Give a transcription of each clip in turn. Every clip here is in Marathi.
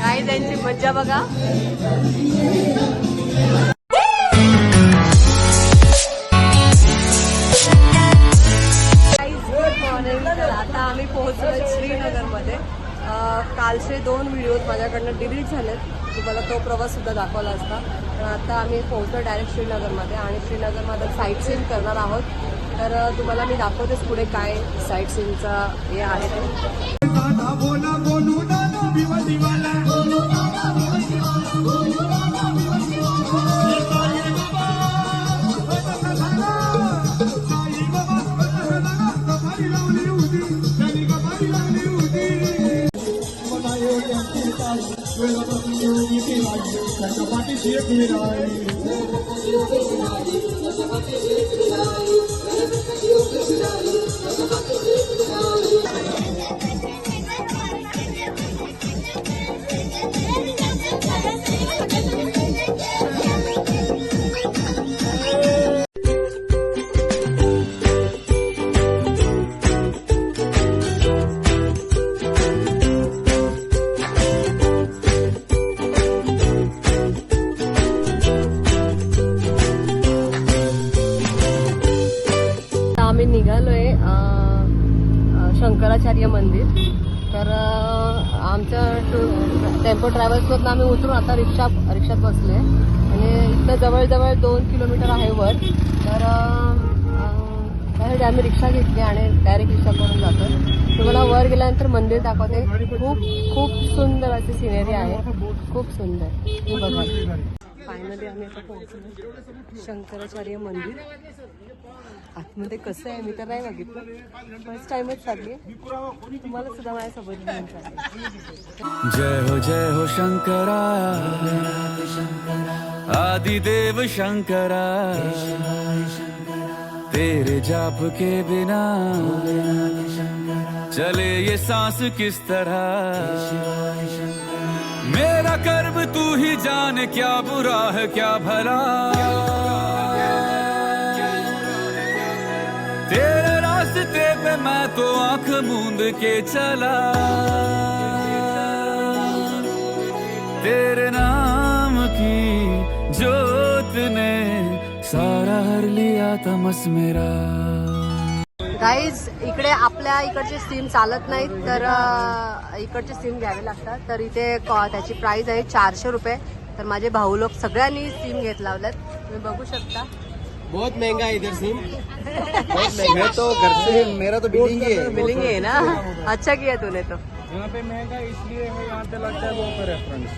काय त्यांची मज्जा बघा. तर आता आम्ही पोहोचलो श्रीनगरमध्ये. कालचे दोन व्हिडिओज माझ्याकडनं डिलीट झालेत. तुम्हाला तो प्रवास सुद्धा दाखवला असता. पण आता आम्ही पोहोचलो डायरेक्ट श्रीनगरमध्ये आणि श्रीनगरमध्ये साईट सीन करणार आहोत. तर तुम्हाला मी दाखवतेच पुढे काय साईट सीनचा हे आहे ते. टेम्पो ट्रॅव्हल्समधून आम्ही उतरून आता रिक्षा रिक्षात बसले आणि इथं जवळजवळ दोन किलोमीटर आहे वर. तर त्यासाठी आम्ही रिक्षा घेतली आणि डायरेक्ट रिक्षा करून जातो तुम्हाला वर गेल्यानंतर मंदिर दाखवते. खूप खूप सुंदर अशी सिनेरी आहे. खूप सुंदर. बघा. फायनली आम्ही आता पोहोचलो. शंकराचार्य मंदिर. आतमध्ये कसं आहे मी तर नाही बघितलं. फर्स्ट टाइमच चालली तुम्हाला सुद्धा माझ्यासोबत घेऊन चालले जय हो जय हो शंकरा. आदिदेव शंकरा. तेरे जाप के बिना चले ये सांस किस तरह? मेरा कर्म तू ही जान, क्या बुरा है, क्या भला? तेरे रास्ते पे मैं तो आँख मूंद के चला। तेरे नाम की जोत ने सारा हर लिया तमस मेरा। गाईज इकडे आपल्या इकडचे सिम चालत नाहीत तर इकडचे सिम घ्यावे लागतात. तर इथे क- त्याची प्राइस आहे चारशे रुपये. तर माझे भाऊ लोक सगळ्यांनी सिम घेत लावल्यात तुम्ही बघू शकता. बहुत महंगा है इधर सिम बहुत महंगा. मैं तो घर से मेरा तो बिल्डिंग ही है. बिलिंग है ना? अच्छा किया तूने तो. यहाँ पे महंगा इसलिए है यहाँ पे लगता है वो पे रेफरेंस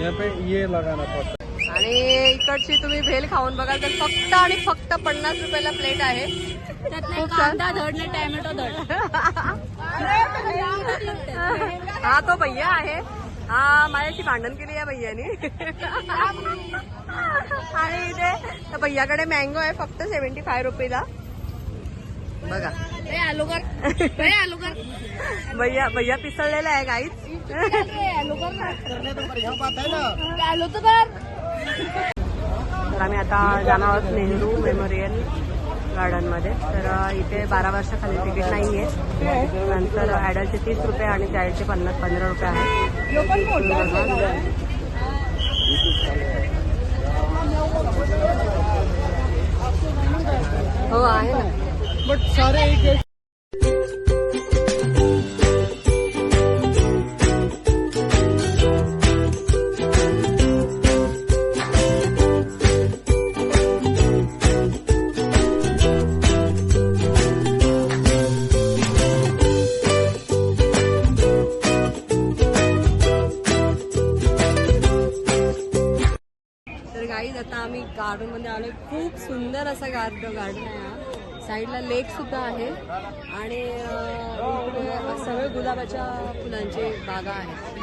यहाँ पे ये लगाना पड़ता आणि इकडची तुम्ही भेल खाऊन बघाल तर फक्त आणि फक्त पन्नास रुपयाला प्लेट आहे. खूप छान. धड नाही टॅमॅटो धड. हा तो भैया आहे. हा माझ्याशी भांडण केली या भैयानी. आणि इथे भैयाकडे मँगो आहे फक्त सेव्हन्टी फाय रुपीला बघा भैया भैया पिसळलेला आहे काहीच तर आम्ही आता जाणार आहोत नेहरू मेमोरियल गार्डनमध्ये. तर इथे बारा वर्षाखाली तिकीट नाही आहे. नंतर ॲडल्टचे तीस रुपये आणि चाईल्डचे पन्नास पंधरा रुपये आहे. हो आहे ना. बट सारे आलोय खूप सुंदर असा गार्डन गार्डन आहे हा. साईडला लेक सुद्धा आहे आणि सगळे गुलाबाच्या फुलांचे बागा आहेत.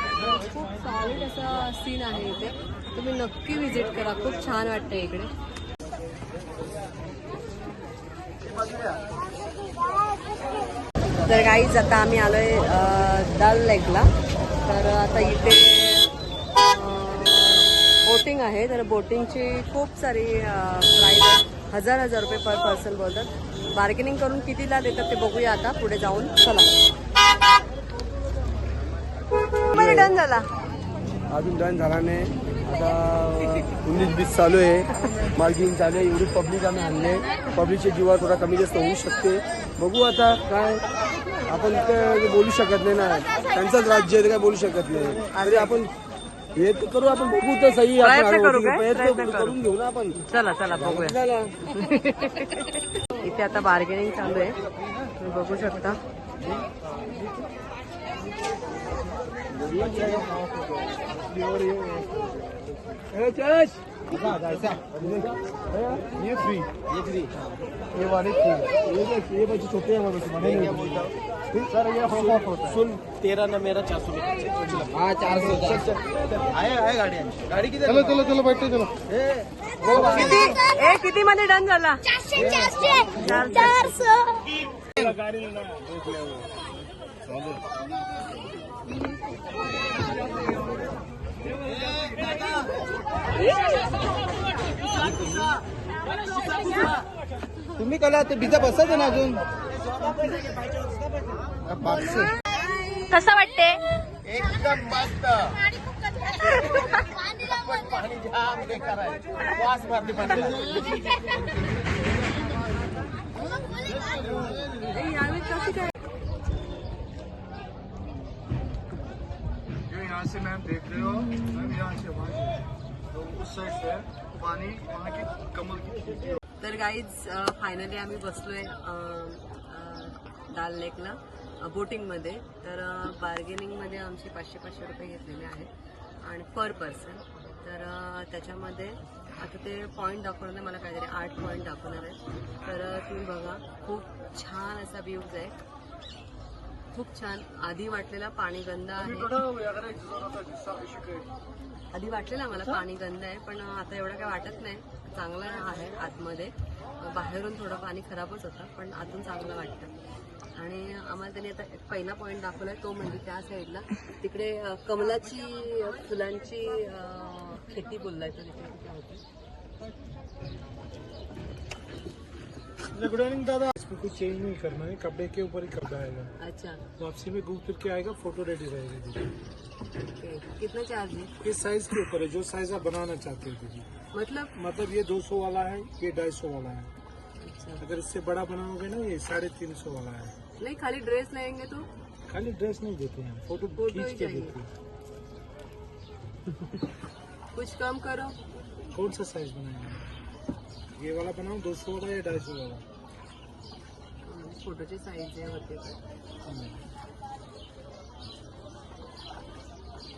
खूप सॉलिड असा सीन आहे इथे. तुम्ही नक्की व्हिजिट करा. खूप छान वाटतं इकडे. तर गाईज आता आम्ही आलोय दल लेकला तर आता इथे बोटिंग आहे तर बोटिंगची खूप सारी प्राईज हजार हजार रुपये पर पर्सन बोलतात. बार्गेनिंग करून कितीला देतात ते बघूया आता. पुढे जाऊन चला. डन झाला. अजून डन झाला नाही. आता उन्नीस बीस चालू आहे. मार्गिंग चालू आहे. एवढी पब्लिक आम्ही आणले पब्लिकच्या जीवा थोडा कमी जास्त होऊ शकते. बघू आता काय आपण काय बोलू शकत नाही ना. त्यांचंच राज्य आहे ते काय बोलू शकत नाही. आपण हे तर करू आपण बघू तर सही आपण प्रयत्न करू काय? प्रयत्न प्रयत्न करू. करून घेऊ ना आपण चला चला बघूया चला. इथे आता बार्गेनिंग चालू आहे तुम्ही बघू शकता ए, चश! ये फ्री ये फ्री ये वाले फ्री ये देख, ये बच्चे छोटे हैं बस बड़े नहीं सर ये ऑफ ऑफ होता सुन तेरा ना मेरा चार सौ हाँ चार सौ आए आए गाड़ी गाड़ी किधर चलो चलो चलो बैठते चलो. किती? ए किती मध्ये डन झाला? चारशे चारशे. तुम्ही कला ते बिजा बसत ना अजून? कसं वाटते? एकदम मस्त. पाणी जाम बेकार आहे वास मारली यहाँ से मैम देख रहे हो. मैम यहाँ से वहाँ से तो उस साइड से पानी वहाँ की की तर गाईज फायनली आम्ही बसलोय दाल डाल लेकला बोटिंगमध्ये. तर बार्गेनिंगमध्ये आमचे पाचशे पाचशे रुपये घेतलेले आहेत. आणि पर पर्सन तर त्याच्यामध्ये आता ते पॉईंट दाखवणार नाही मला काहीतरी आठ पॉईंट दाखवणार आहे तर तुम्ही बघा खूप छान असा व्ह्यूज आहे. खूप छान आधी वाटलेला पाणी गंध आहे. आधी वाटलेलं आम्हाला पाणी गंध आहे पण आता एवढं काय वाटत नाही. चांगलं आहे आतमध्ये. बाहेरून थोडं पाणी खराबच होतं पण आतून चांगलं वाटतं. आणि आम्हाला त्यांनी आता एक पहिला पॉईंट दाखवलाय तो म्हणजे त्या साईडला तिकडे कमलाची फुलांची खेती बोललाय तो तिकडे होती. गुड इवनिंग दादा. इसमें कुछ चेंज नहीं करना है कपड़े के ऊपर ही कपड़ा आएगा। अच्छा। वापसी में घूम फिर के आएगा फ़ोटो रेडी रहेगी दीदी कितना चार्ज है? ये साइज़ के ऊपर है जो साइज़ आप बनाना चाहते हो दीदी मतलब? मतलब ये 200 वाला है ये 250 वाला है। अच्छा। अगर इससे बड़ा बनाओगे ना ये साढ़े तीन सौ वाला है। नहीं खाली ड्रेस लेंगे तो? खाली ड्रेस नहीं देते हैं फ़ोटो खींच के देते हैं। कुछ कम करो। कौन सा साइज़ बनाएँगे? ये वाला बनाओ 200 वाला या 250 वाला? फोटोची साईज आहे होते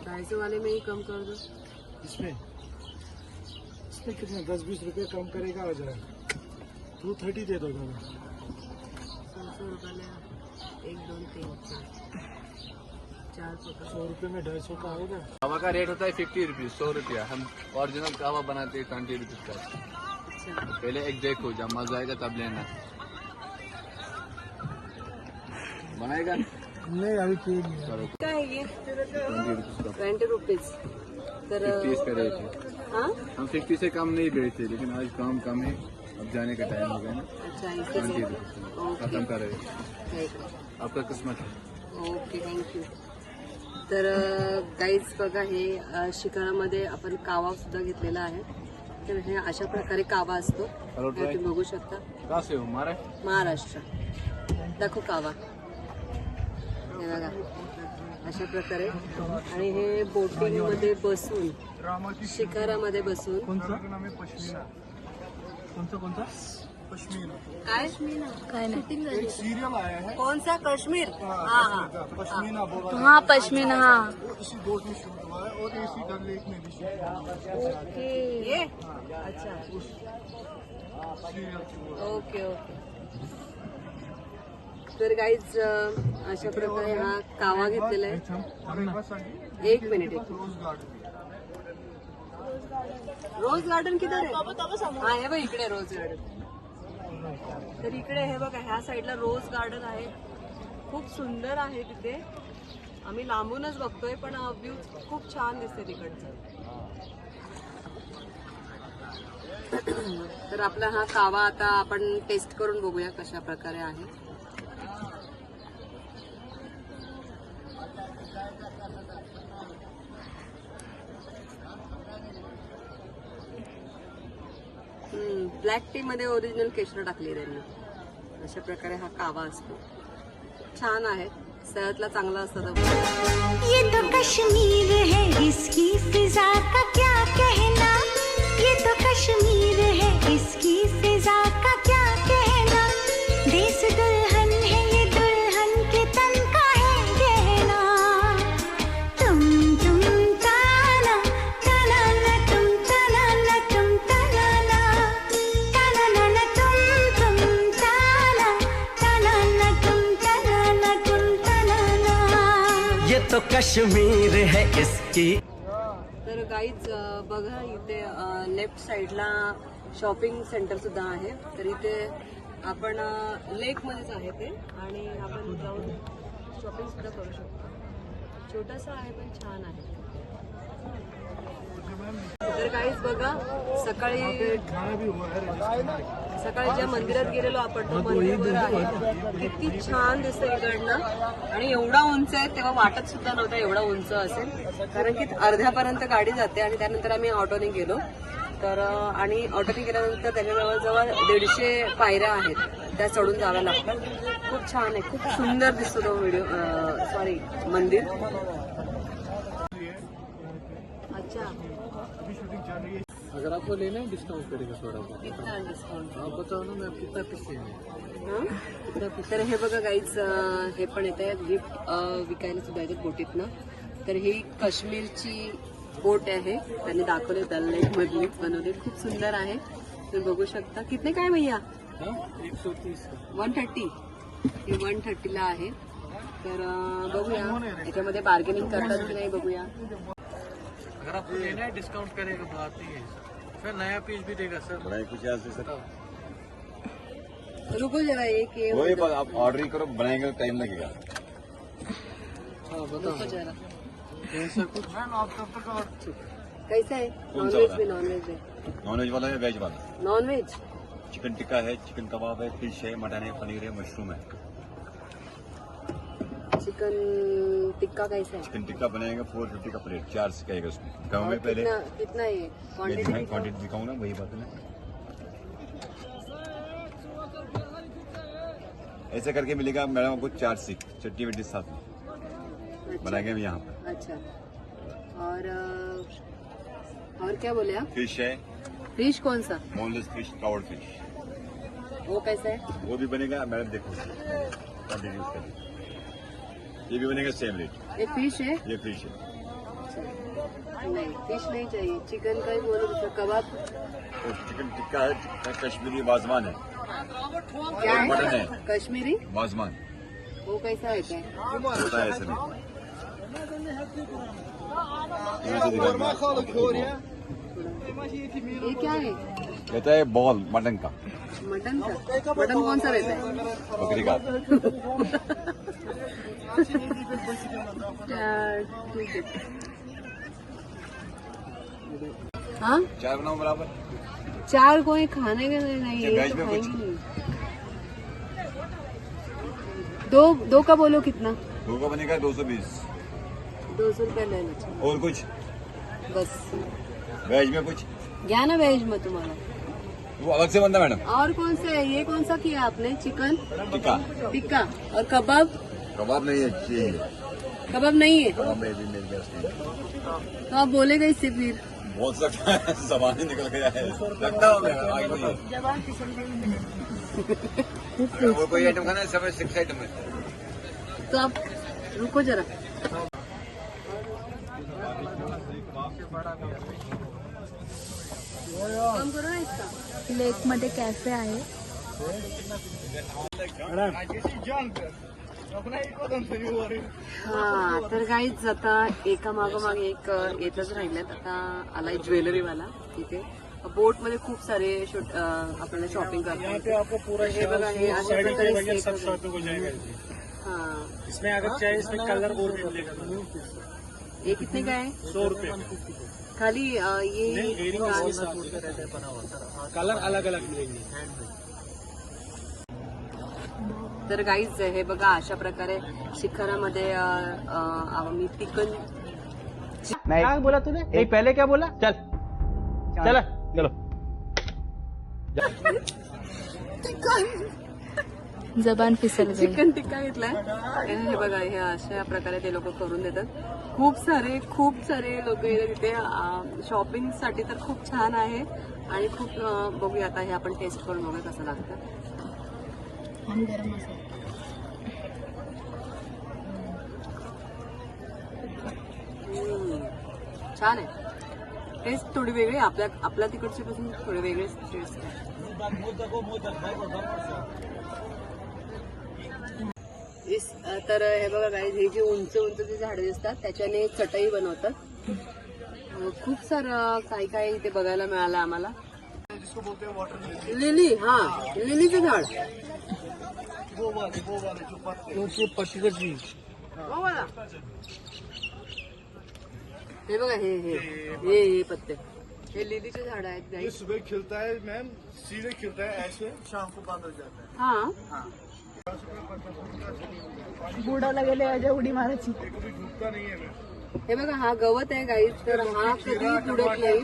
ढाई सौ वाले में ही कम कर दो। इसमें? इसमें कितना? दस बीस रुपए कम करेगा आ जाए टू थर्टी दे दो दादा सौ सौ रुपयाला एक दोन तीन चार चार सौ रुपए में ढाई सौ का होगा कावा का रेट होता है फिफ्टी रुपीज़ सौ रुपया। हम ओरिजिनल कावा बनाते हैं ट्वेंटी रुपीज़ का। अच्छा। पहले एक देखो जब मज़ा आएगा तब लेना। बनाएगा। नहीं अभी है। काय आहे ट्वेंटी रुपीज़ तर रेट है। हाँ? हम फिफ्टी से कम नहीं बेचते लेकिन आज काम कम है। अब जाने का टाइम हो गया ना। अच्छा इसके ट्वेंटी ओके। खत्म कर। रहे ठीक आहे. आपका किस्मत है। ओके थँक्यू तर गाईज बघा हे अ, आपण कावा सुद्धा घेतलेला आहे. तर हे अशा प्रकारे कावा असतो. हे तुम्ही बघू शकता. कहाँ से हो हमारे महाराष्ट्र. दाखव कावा. हे बघा अशा प्रकारे. आणि हे बोटिंगमध्ये बसून शिकारामध्ये बसून. काय? काय नाही. एक सीरियल आया है. कोण सा काश्मीर. हा हा हा. पश्मीना हा ओके. अच्छा. Okay okay. तर गाईज अशा प्रकारे हा कावा घेतलेला आहे. एक मिनिट एक रोज गार्डन किती आहे? हा हे बघ इकडे रोज गार्डन तर इकडे हे बघा ह्या साईडला रोज गार्डन आहे. खूप सुंदर आहे तिथे. आम्ही लांबूनच बघतोय पण व्ह्यू खूप छान दिसते तिकडचं. तर आपला हा कावा आता आपण टेस्ट करून बघूया कशा प्रकारे आहे. ब्लॅक टी मध्ये ओरिजिनल केशर टाकली त्यांनी. अशा प्रकारे हा कावा असतो. छान आहे. सेहतला चांगला असतो ये तो कश्मीर है इसकी फिजा का क्या कहना? ये तो कश्मीर है इसकी फिजा का कश्मीर है इसकी। तर गाईज बघा इथे लेफ्ट साईडला शॉपिंग सेंटर सुद्धा आहे. तर इथे आपण लेक मध्येच आहे ते. आणि आपण जाऊन शॉपिंग सुद्धा करू शकतो. छोटासा आहे पण छान आहे. तर काहीच बघा सकाळी सकाळी ज्या मंदिरात गेलेलो आपण तो मंदिर आहे. किती छान दिसतं इकडनं. आणि एवढा उंच आहे तेव्हा वाटत सुद्धा नव्हता एवढा उंच असेल. कारण की अर्ध्यापर्यंत गाडी जाते आणि त्यानंतर आम्ही ऑटोने गेलो. तर आणि ऑटोने गेल्यानंतर त्याच्या जवळजवळ दीडशे पायऱ्या आहेत. त्या चढून जाव्या लागतात. खूप छान आहे. खूप सुंदर दिसतो तो व्हिडिओ सॉरी मंदिर अच्छा अगर आपको लेना है डिस्काउंट करेगा थोड़ा बहुत। कितना डिस्काउंट आप बताओ ना मैं कितना पीस हं? तर हे बघा गाईच हे पण येत आहे गिफ्ट विकायला सुद्धा येतात बोटीतनं. तर ही काश्मीरची बोट आहे. त्यांनी दाखवले दल लेक मधलीच बनवली. खूप सुंदर आहे. तुम्ही बघू शकता. कितने काय भैया? हाँ? वन थर्टी ही वन थर्टीला आहे. तर बघूया. याच्यामध्ये बार्गेनिंग करतात की नाही बघूया. अगर आपको लेना है डिस्काउंट करेगा बात नहीं है सर नया पीस भी देगा सर बनाए कुछ यहाँ से सर रुको जरा एक ये वही बात आप ऑर्डर ही करो बनाएँगे तो टाइम लगेगा। हाँ बताओ। जरा। ऐसा कुछ? कैसा है? कौन सा नॉनवेज वाला? भी नॉनवेज है। नॉन वेज वाला है वेज वाला? नॉनवेज चिकन टिक्का है चिकन कबाब है फ़िश है मटन है पनीर है मशरूम है। चिकन टिक्का कैसा है? चिकन टिक्का बनाएँगे फोर फिफ्टी का प्लेट चार से कहेगा उसमें गाँव में पहले? कितना कितना है? ये क्वांटिटी दिखाऊँ ना वही बात है ना? ऐसे करके मिलेगा मैडम आपको चार सीख चटनी वट्टी साथ में। बनाएँगे हम यहाँ पर। अच्छा। और और क्या बोले आप? फ़िश है। फ़िश कौन सा? बोनलेस फ़िश कावर्ड फ़िश वो कैसा है? वो भी बनेगा मैडम देखो। उसका ये भी बनेगा सेम रेट ये फ़िश है? ये फ़िश है। नहीं फ़िश नहीं चाहिए। चिकन का ही बोलो तो कबाब। चिकन टिक्का है कश्मीरी वाजवान है। क्या मटन है है। कश्मीरी? वाजवान वो कैसा है होता है ऐसे में यहाँ से दिखाऊँगा। ये क्या है? कहता है बॉल मटन का। मटन का? मटन कौन सा रहता है? बकरी का। ठीक है? हाँ चार बनाओ बराबर। चार कोई खाने के लिए नहीं ये है वेज तो खाएँगे नहीं दो दो का बोलो कितना? दो का बनेगा दो सौ बीस। दो सौ रुपये ले लो और कुछ? बस। वेज में कुछ? घ्या ना वेज में तुम्हारा? वो अलग से बनता मैडम। और कौन सा है? ये कौन सा किया आपने? चिकन? टिक्का। टिक्का। और कबाब? कबाब नहीं है चाहिए कबाब नहीं है? कबाब भी मेरे पास नहीं है। तो आप बोलेगा इससे फिर। बोल सकता है जबान ही निकल गया है। लगता हो आगे कोई वो कोई आइटम खाना है सब सिक्स आइटम है। तो आप रुको जरा। काम करो ना इसका। लेक मध्ये कॅफे आहे हा तर काहीच आता एका मागोमाग एक येतच राहिल्यात आता आलाय ज्वेलरीवाला तिथे. बोटमध्ये खूप सारे आपल्याला शॉपिंग करता हे हे. हा. इसमें अगर चाहिए इसमें कलर और भी मिलेगा ये कितने का है सौ रुपए खाली ये कलर अलग अलग मिलेंगे तर गाईज हे बघा अशा प्रकारे शिखरामध्ये आम्ही चिकन क्या बोला तूने नहीं पहले क्या बोला? चल. चल. चलो जबान फिसल चिकन टिक्का घेतलाय आणि हे बघा हे अशा प्रकारे ते लोक करून देतात. खूप सारे खूप सारे लोक तिथे शॉपिंगसाठी तर खूप छान आहे. आणि खूप बघूया आता हे आपण टेस्ट करून बघूया कसं लागतं. आणि गरम मसाला. छान आहे टेस्ट थोडी वेगळी. आपल्या आपल्या तिकडची पासून थोडी वेगळीच टेस्ट आहे तर हे बघा काय हे जे उंच उंच जे झाडे दिसतात त्याच्याने चटई बनवतात खूप सारं काही काही इथे बघायला मिळालं आम्हाला लिली हा लिलीचं झाड हो बघा. हे बघा हे हे हे हे पत्ते. हे लिलीचे झाड आहेत ये guys. सुबह खिलता है मैम सीधे खिलता है ऐसे शाम को बंद हो जाता है. हा। बुडाला गेले अजय उडी मारायची. ये कभी डूबता नहीं है मैम हे बघा हा गवत आहे गाईज तर हा कधी बुडत नाही.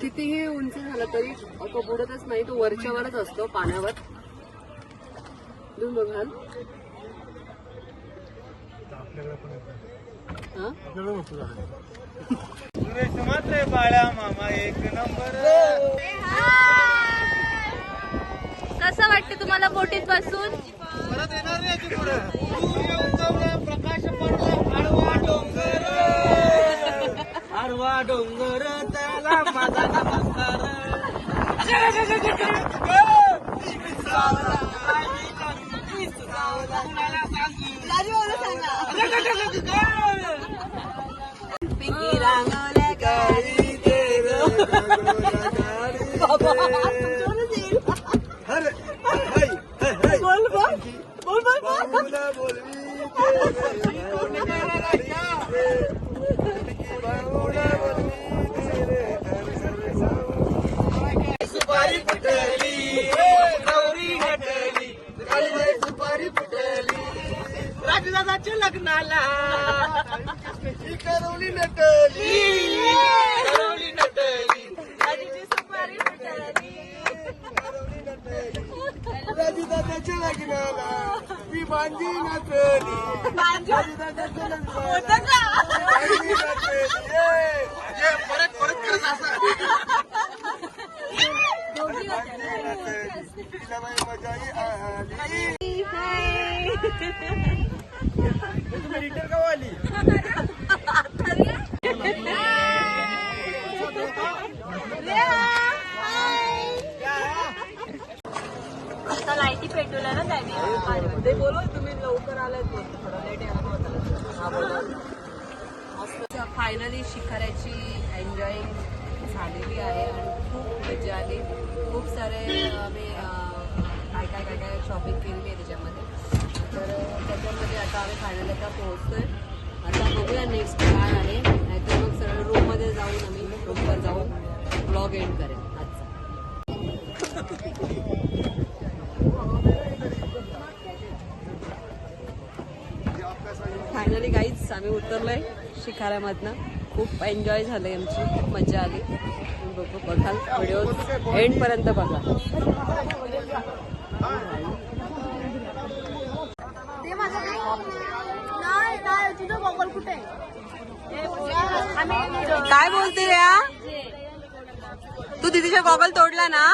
कितीही उंच झाला तरी तो बुडतच नाही तो वरच्यावरच असतो पाण्यावर. बघाल हा? मात्र बाळा मामा एक नंबर कसं वाटते तुम्हाला बोटीत बसून? परत येणार नाही पुढं. प्रकाश पडला आडवा डोंगर. आडवा डोंगर त्याला माझा नमस्कार. Bol bol bol. Bol bol bol. लग्नाला. ही करवली नटली. करवली नटली. राजाची सुपारी नटली. राजदादाच्या लग्नाला मी मांजी नटली. राजदादाच्या लग्नाला आता आम्ही फायनल आता पोहोचतोय. आता बघूया नेक्स्ट काय आहे. नाहीतर मग सरळ रूममध्ये जाऊन आम्ही रूमवर जाऊन ब्लॉग एंड करेन. आजचा. फायनली गाईच आम्ही उतरलोय शिखाऱ्यामधनं. खूप एन्जॉय झालंय आमची. खूप मजा आली. बघू बघाल. व्हिडिओ एंड पर्यंत बघा. काय बोलते रे हा? तू दीदीचा गॉगल तोडला ना?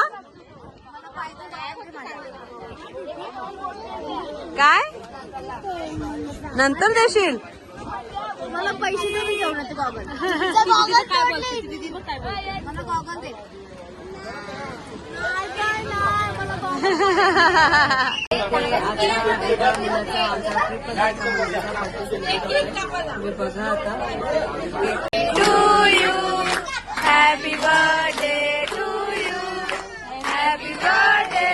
काय? नंतर देशील? मला पैसे दे मी घेऊन येते गॉगल गॉगल काय बोलते? मला गॉगल दे. मी बघा आता to you happy birthday to you happy birthday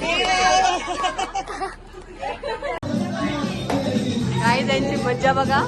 dear त्यांची मज्जा बघा.